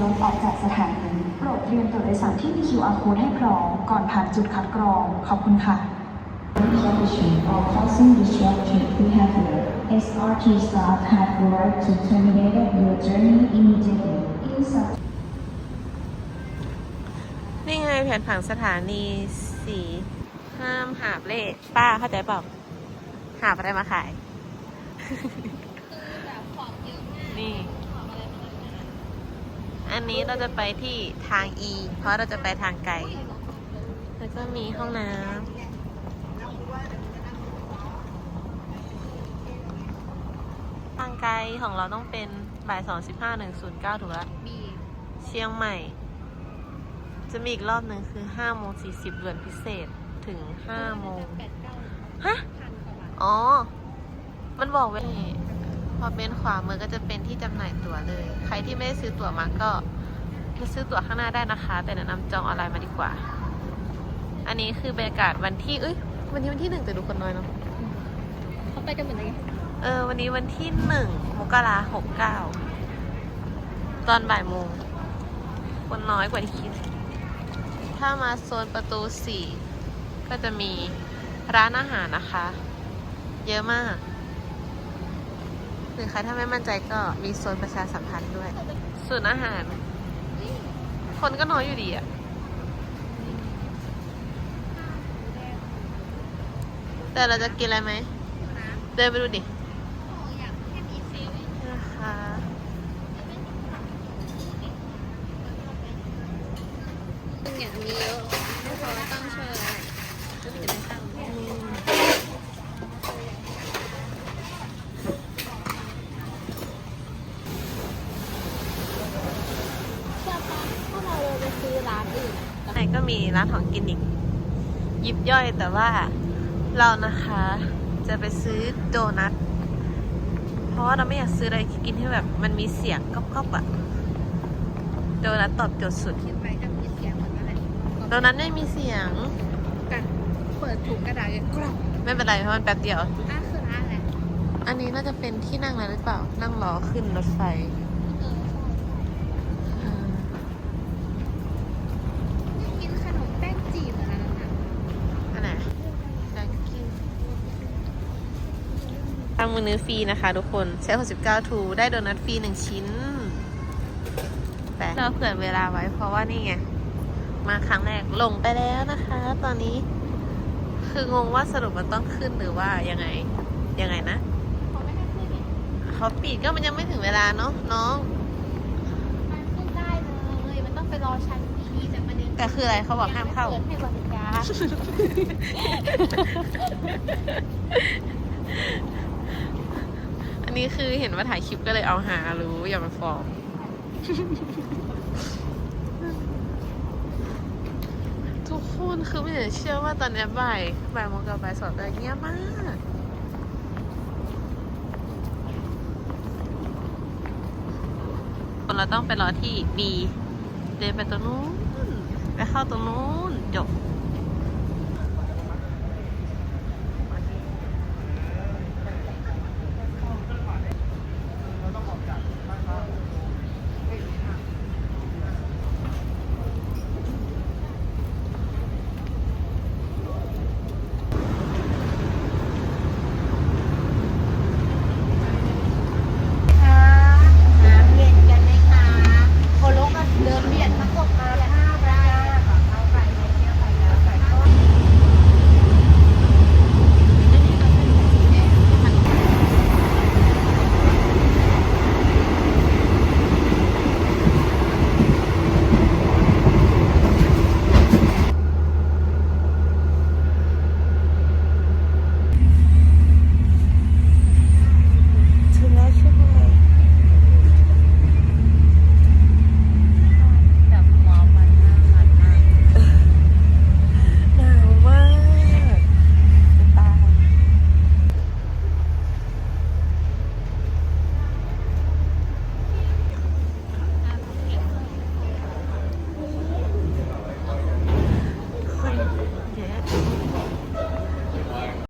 รถออกจากสถานีโปรดเตรียมตัวโดยสารที่มี QR code ให้พร้อมก่อนผ่านจุดคัดกรอง ขอบคุณค่ะ Disruption or causing disruption behavior. SRT staff have worked to terminate your journey immediately. In such นี่ไงแผนผังสถานีสีห้ามหาบเล่ป้าเข้าใจเปล่าหาบอะไรมาขาย นี่ อันนี้เราจะไปที่ทาง E เพราะเราจะไปทางไกล แล้วก็มีห้องน้ำ ทางไกลของเราต้องเป็นบ่ายสองสิบห้าหนึ่งศูนย์เก้าถูกแล้วเชียงใหม่ จะมีอีกรอบหนึ่งคือห้าโมงสี่สิบเดือนพิเศษถึงห้าโมงฮะ อ๋อ มันบอกไว้นี่ พอเป็นขวามือก็จะเป็นที่จำหน่ายตั๋วเลย ใครที่ไม่ได้ซื้อตั๋วมาก็มาซื้อตั๋วข้างหน้าได้นะคะ แต่แนะนำจองออนไลน์มาดีกว่า อันนี้คือบรรยากาศวันที่เอ้ยวันนี้วันที่หนึ่งแต่ดูคนน้อยเนาะเขาไปกันเหมือนไงเออวันนี้วันที่หนึ่งมกราหกเก้าตอนบ่ายโมงคนน้อยกว่าที่คิด ถ้ามาโซนประตูสี่ก็จะมีร้านอาหารนะคะ เยอะมาก หรือใครถ้าไม่มั่นใจก็มีโซนประชาสัมพันธ์ด้วยส่วนอาหาร คนก็น้อยอยู่ดีอะแต่เราจะกินอะไรไหม เดินไปดูดินะคะอย่างนี้เยอะไม่พอตั้งเชิญจะไปตั้งถ้าเราไปซื้อร้านอื่น ไหน ก็มีร้านของกินอีก ยิบย่อยแต่ว่าเรานะคะจะไปซื้อโดนัทเพราะว่าเราไม่อยากซื้ออะไรกินที่แบบมันมีเสียงก๊อบๆอะโดนัทตอบโจทย์สุดคิดไปจะมีเสียงเหมือนกันเลยโดนัทไม่มีเสียงกันเปิดถุงกระดาษเลยกรอบไม่เป็นไรเพราะมันแป๊บเดียวอะคือร้านอะไรอันนี้น่าจะเป็นที่นั่งอะไรหรือเปล่า นั่งรอขึ้นรถไฟ เออ เออ ใช่กินขนมแป้งจีบเหมือนกันนะ อันไหน thank you ทางมือนื้อฟรีนะคะทุกคนใช้69ทูได้โดนัทฟรีหนึ่งชิ้นแต่เราเผื่อเวลาไว้เพราะว่านี่ไง มาครั้งแรกลงไปแล้วนะคะ ตอนนี้ คืองงว่าสรุปมันต้องขึ้นหรือว่ายังไง ยังไงนะเขาไม่ให้ขึ้นนี่เขาปิดก็มันยังไม่ถึงเวลาเนาะน้องมันขึ้นได้เลยมันต้องไปรอชั้นพีแต่ประเด็นแต่คืออะไรเขาบอกห้ามเข้าเปิดให้บริการ อันนี้คือเห็นว่าถ่ายคลิปก็เลยเอาหารู้อย่ามาฟ้องทุกคนคือไม่อยากเชื่อว่าตอนนี้บ่ายบ่ายโมงกับบ่ายสองแต่เงียบมากคนเราต้องไปรอที่ B เดินไปตรงนู้นไปเข้าตรงนู้นจบ